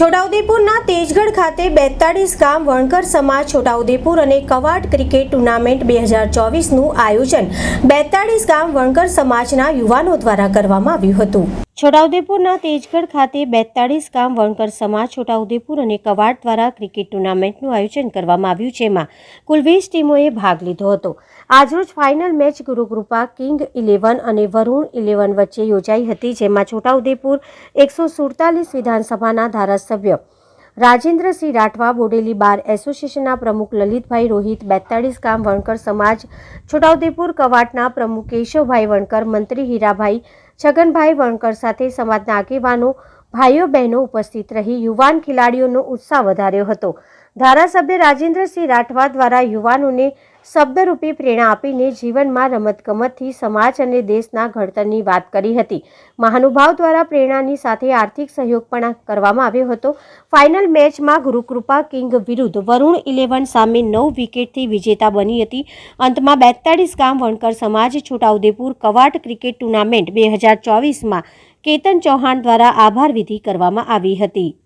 છોટાઉદેપુરના તેજગઢ ખાતે બેતાળીસ ગામ વણકર સમાજ છોટાઉદેપુર અને કવાડ ક્રિકેટ ટુર્નામેન્ટ બે હજાર ચોવીસનું આયોજન બેતાળીસ ગામ વણકર સમાજના યુવાનો દ્વારા કરવામાં આવ્યું હતું. છોટાઉદેપુરના તેજગઢ ખાતે બેતાળીસ ગામ વણકર સમાજ છોટાઉદેપુર અને કવાડ દ્વારા ક્રિકેટ ટુર્નામેન્ટનું આયોજન કરવામાં આવ્યું જેમાં કુલ વીસ ટીમોએ ભાગ લીધો હતો. આજરોજ final match Gurukrupa king eleven અને વરુણ ઇલેવન વચ્ચે યોજાઈ હતી, જેમાં છોટાઉદેપુર એકસો સુડતાલીસ વિધાનસભાના ધારાસભ્ય રાજેન્દ્રસિંહ રાઠવા, બોડેલી બાર એસોસિએશનના પ્રમુખ લલિતભાઈ રોહિત, બેતાળીસ ગામ વણકર સમાજ છોટાઉદેપુર કવાટના પ્રમુખ કેશવભાઈ વણકર, મંત્રી હીરાભાઈ છગનભાઈ વણકર સાથે સમાજના આગેવાનો, ભાઈઓ બહેનો ઉપસ્થિત રહી યુવાન ખેલાડીઓનો ઉત્સાહ વધાર્યો હતો. ધારાસભ્ય રાજેન્દ્રસિંહ રાઠવા દ્વારા યુવાનોને શબ્દરૂપી પ્રેરણા આપીને જીવનમાં રમતગમતથી સમાજ અને દેશના ઘડતરની વાત કરી હતી. મહાનુભાવ દ્વારા પ્રેરણાની સાથે આર્થિક સહયોગ પણ કરવામાં આવ્યો હતો. ફાઇનલ મેચમાં ગુરુકૃપા કિંગ વિરુદ્ધ વરુણ ઇલેવન સામે નવ વિકેટથી વિજેતા બની હતી. અંતમાં બેતાળીસ ગામ વણકર સમાજ છોટાઉદેપુર કવાટ ક્રિકેટ ટુર્નામેન્ટ બે હજાર ચોવીસમાં કેતન ચૌહાણ દ્વારા આભાર વિધિ કરવામાં આવી હતી.